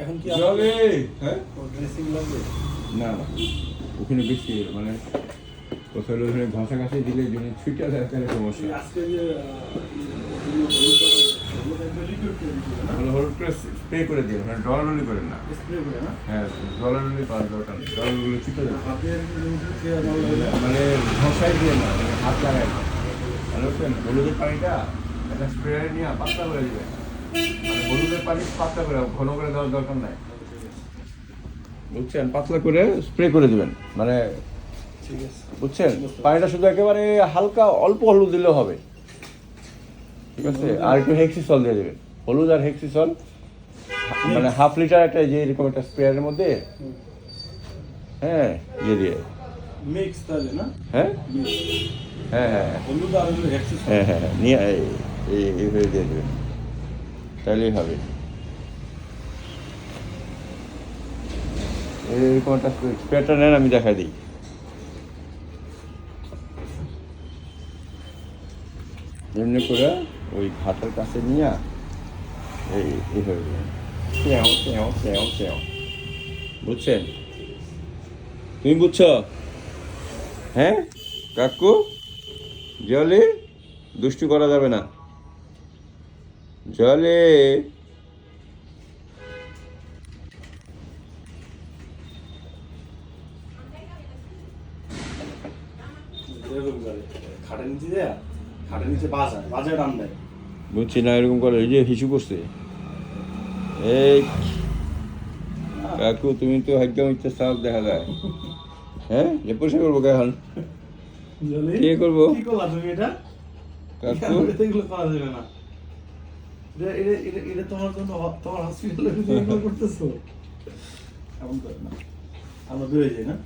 এখন কি জলে হ্যাঁ? ড্রেসিং লাগবে? না না। ওখানে বেশি মানে কোথাও ওখানে ঘষা ঘাসি দিলে যদি ছুটে যায় তাহলে সমস্যা। আজকে যে ভালো হলুদ করে স্প্রে করে দিন মানে ডলারলি করেন না। স্প্রে করে না? হ্যাঁ ডলারলি করার দরকার নেই ডলারগুলো ছুটে মানে ঘষাই দিয়ে না মানে হাত লাগায় না। হলুদের পানিটা একটা স্প্রে নিয়ে পাতলা করে মানে হলুদের পানি পাতলা করে ঘন করে দেওয়ার দরকার নাই। বুঝছেন? পাতলা করে স্প্রে করে দিবেন। মানে ঠিক আছে। বুঝছেন? পানিটা শুধু একেবারে হালকা অল্প হলুদ দিলেও হবে। ঠিক আছে? আর একটু হেক্সিসল দিয়ে দেবেন। হলুদ আর হেক্সিসল মানে হাফ লিটার একটা যে এরকম একটা স্প্রেয়ারের মধ্যে হ্যাঁ দিয়ে দিয়ে। মিক্স তাহলে না? হ্যাঁ? হ্যাঁ হ্যাঁ হ্যাঁ। হলুদ আর হলো হ্যাঁ হ্যাঁ হ্যাঁ, নিয়ে এই- এই- এইভাবে দিয়ে দেবেন। তাহলেই হবে। এরকম একটা নেন আমি দেখা দিই। এমনি করে ওই ঘাটের কাছে নিয়ে এই এইভাবে বুঝছেন? তুমি বুঝছ? হ্যাঁ? কাকু? জলে? দুষ্টু করা যাবে না। দেয়। বুঝছি না এরকম করে এই যে হিসু করছে। এই কাকু তুমি তো একদম ইচ্ছা সাফ দেখা যায়। হ্যাঁ? যে পরিষ্কার করব এখন? জলে? কি করব? কাকু? এগুলো করা যাবে না। এটা- তোমার জন্য তোমার হসপিটালে করতেছো? এমন করে না। আমরা বেরোয় যাই না?